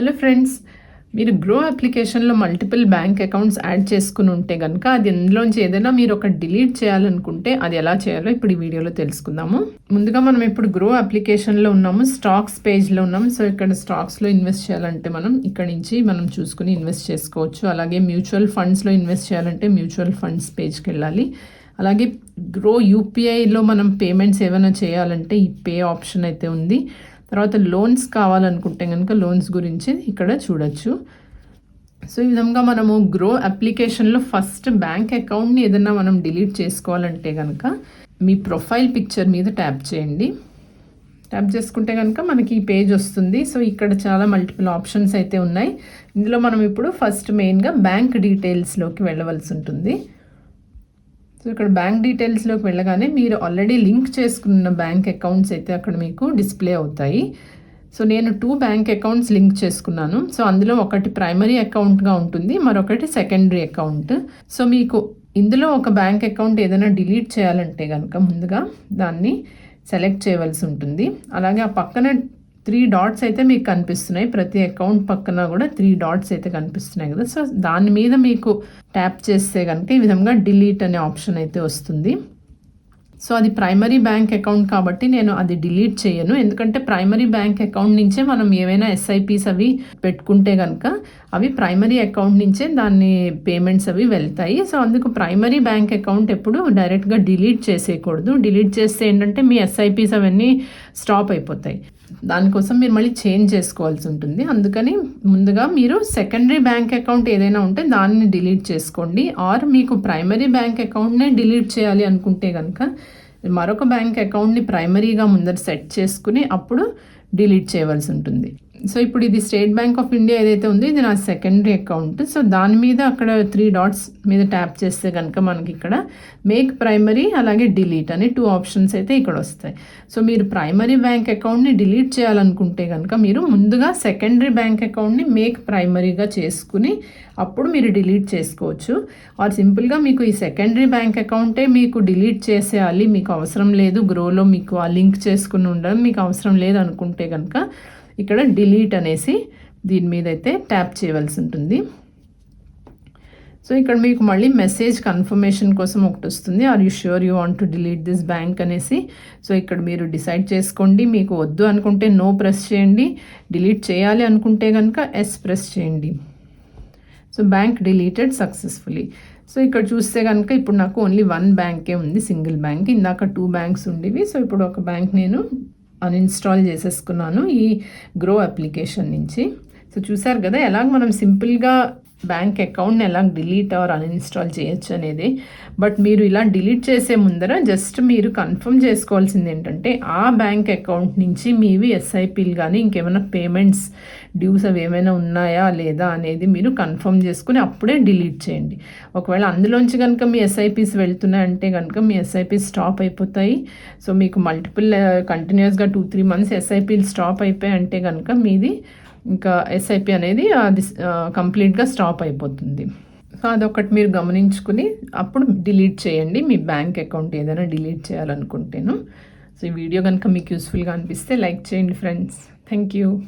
Hello friends మీరు Groww అప్లికేషన్లో multiple bank accounts add చేసుకుని ఉంటే కనుక అది ఎందులోంచి ఏదైనా మీరు ఒక డిలీట్ చేయాలనుకుంటే అది ఎలా చేయాలో ఇప్పుడు ఈ వీడియోలో తెలుసుకుందాము. ముందుగా మనం ఇప్పుడు గ్రో అప్లికేషన్లో ఉన్నాము స్టాక్స్ పేజ్లో ఉన్నాము. సో ఇక్కడ స్టాక్స్లో ఇన్వెస్ట్ చేయాలంటే మనం ఇక్కడ నుంచి మనం చూసుకుని ఇన్వెస్ట్ చేసుకోవచ్చు. అలాగే మ్యూచువల్ ఫండ్స్లో ఇన్వెస్ట్ చేయాలంటే మ్యూచువల్ ఫండ్స్ పేజ్కి వెళ్ళాలి అలాగే గ్రో యూపీఐలో మనం పేమెంట్స్ ఏమైనా చేయాలంటే ఈ పే ఆప్షన్ అయితే ఉంది. తర్వాత లోన్స్ కావాలనుకుంటే కనుక లోన్స్ గురించి ఇక్కడ చూడొచ్చు. సో ఈ విధంగా మనము గ్రో అప్లికేషన్లో ఫస్ట్ బ్యాంక్ అకౌంట్ని ఏదన్నా మనం డిలీట్ చేసుకోవాలంటే కనుక మీ ప్రొఫైల్ పిక్చర్ మీద ట్యాప్ చేయండి. ట్యాప్ చేసుకుంటే కనుక మనకి ఈ పేజ్ వస్తుంది. సో ఇక్కడ చాలా మల్టిపుల్ ఆప్షన్స్ అయితే ఉన్నాయి. ఇందులో మనం ఇప్పుడు ఫస్ట్ మెయిన్గా బ్యాంక్ డీటెయిల్స్లోకి వెళ్ళవలసి ఉంటుంది. సో ఇక్కడ బ్యాంక్ డీటెయిల్స్లోకి వెళ్ళగానే మీరు ఆల్రెడీ లింక్ చేసుకున్న బ్యాంక్ అకౌంట్స్ అయితే అక్కడ మీకు డిస్ప్లే అవుతాయి. సో నేను టూ బ్యాంక్ అకౌంట్స్ లింక్ చేసుకున్నాను. సో అందులో ఒకటి ప్రైమరీ అకౌంట్గా ఉంటుంది మరొకటి సెకండరీ అకౌంట్ సో మీకు ఇందులో ఒక బ్యాంక్ అకౌంట్ ఏదైనా డిలీట్ చేయాలంటే కనుక ముందుగా దాన్ని సెలెక్ట్ చేయవలసి ఉంటుంది. అలాగే ఆ పక్కన త్రీ డాట్స్ అయితే మీకు కనిపిస్తున్నాయి. ప్రతి అకౌంట్ పక్కన కూడా త్రీ డాట్స్ అయితే కనిపిస్తున్నాయి కదా. సో దాని మీద మీకు ట్యాప్ చేస్తే కనుక ఈ విధంగా డిలీట్ అనే ఆప్షన్ అయితే వస్తుంది. సో అది ప్రైమరీ బ్యాంక్ అకౌంట్ కాబట్టి నేను అది డిలీట్ చేయను. ఎందుకంటే ప్రైమరీ బ్యాంక్ అకౌంట్ నుంచే మనం ఏవైనా ఎస్ఐపిస్ అవి పెట్టుకుంటే కనుక అవి ప్రైమరీ అకౌంట్ నుంచే దాన్ని పేమెంట్స్ అవి వెళ్తాయి. సో అందుకు ప్రైమరీ బ్యాంక్ అకౌంట్ ఎప్పుడు డైరెక్ట్గా డిలీట్ చేసేయకూడదు. డిలీట్ చేస్తే ఏంటంటే మీ ఎస్ఐపిస్ అవన్నీ స్టాప్ అయిపోతాయి. దానికోసం మీరు మళ్ళీ చేంజ్ చేసుకోవాల్సి ఉంటుంది. అందుకని ముందుగా మీరు సెకండరీ బ్యాంక్ అకౌంట్ ఏదైనా ఉంటే దాన్ని డిలీట్ చేసుకోండి. ఆర్ మీకు ప్రైమరీ బ్యాంక్ అకౌంట్నే డిలీట్ చేయాలి అనుకుంటే కనుక మరొక బ్యాంక్ అకౌంట్ని ప్రైమరీగా ముందర సెట్ చేసుకుని అప్పుడు డిలీట్ చేయవలసి ఉంటుంది. సో ఇప్పుడు ఇది స్టేట్ బ్యాంక్ ఆఫ్ ఇండియా ఏదైతే ఉందో ఇది నా సెకండరీ అకౌంట్. సో దాని మీద అక్కడ త్రీ డాట్స్ మీద ట్యాప్ చేస్తే కనుక మనకి ఇక్కడ మేక్ ప్రైమరీ అలాగే డిలీట్ అని టూ ఆప్షన్స్ అయితే ఇక్కడ వస్తాయి. సో మీరు ప్రైమరీ బ్యాంక్ అకౌంట్ని డిలీట్ చేయాలనుకుంటే కనుక మీరు ముందుగా సెకండరీ బ్యాంక్ అకౌంట్ని మేక్ ప్రైమరీగా చేసుకుని అప్పుడు మీరు డిలీట్ చేసుకోవచ్చు. ఆర్ సింపుల్గా మీకు ఈ సెకండరీ బ్యాంక్ అకౌంటే మీకు డిలీట్ చేసేయాలి మీకు అవసరం లేదు గ్రోలో మీకు ఆ లింక్ చేసుకుని ఉండడం మీకు అవసరం లేదు అనుకుంటే కనుక ఇక్కడ డిలీట్ అనేసి దీని మీద అయితే ట్యాప్ చేయవలసి ఉంటుంది. సో ఇక్కడ మీకు మళ్ళీ మెసేజ్ కన్ఫర్మేషన్ కోసం ఒకటి వస్తుంది. Are you sure you want to delete this bank అనేసి. సో ఇక్కడ మీరు డిసైడ్ చేసుకోండి. మీకు వద్దు అనుకుంటే నో ప్రెస్ చేయండి. డిలీట్ చేయాలి అనుకుంటే కనుక ఎస్ ప్రెస్ చేయండి. So bank deleted successfully so ఇక్కడ చూస్తే కనుక ఇప్పుడు నాకు ఓన్లీ వన్ బ్యాంకే ఉంది. సింగిల్ బ్యాంక్ ఇందాక టూ బ్యాంక్స్ ఉండేవి. సో ఇప్పుడు ఒక బ్యాంక్ నేను అన్ఇన్స్టాల్ చేసేసుకున్నాను ఈ గ్రో అప్లికేషన్ నుంచి. సో చూసారు కదా ఎలాగ మనం సింపుల్గా బ్యాంక్ అకౌంట్ని ఎలా డిలీట్ ఆర్ అన్ఇన్స్టాల్ చేయొచ్చు అనేది. బట్ మీరు ఇలా డిలీట్ చేసే ముందర జస్ట్ మీరు కన్ఫర్మ్ చేసుకోవాల్సింది ఏంటంటే ఆ బ్యాంక్ అకౌంట్ నుంచి మీవి ఎస్ఐపీలు కానీ ఇంకేమైనా పేమెంట్స్ డ్యూస్ అవి ఏమైనా ఉన్నాయా లేదా అనేది మీరు కన్ఫర్మ్ చేసుకుని అప్పుడే డిలీట్ చేయండి. ఒకవేళ అందులోంచి కనుక మీ ఎస్ఐపీస్ వెళ్తున్నాయంటే కనుక మీ ఎస్ఐపీస్ స్టాప్ అయిపోతాయి. సో మీకు మల్టిపుల్ కంటిన్యూస్గా టూ త్రీ మంత్స్ ఎస్ఐపీలు స్టాప్ అయిపోయాయి అంటే కనుక మీది ఇంకా ఎస్ఐపి అనేది అది కంప్లీట్గా స్టాప్ అయిపోతుంది. సో అదొకటి మీరు గమనించుకుని అప్పుడు డిలీట్ చేయండి. మీ బ్యాంక్ అకౌంట్ ఏదైనా డిలీట్ చేయాలనుకుంటేను. సో ఈ వీడియో కనుక మీకు యూస్ఫుల్గా అనిపిస్తే లైక్ చేయండి ఫ్రెండ్స్. Thank you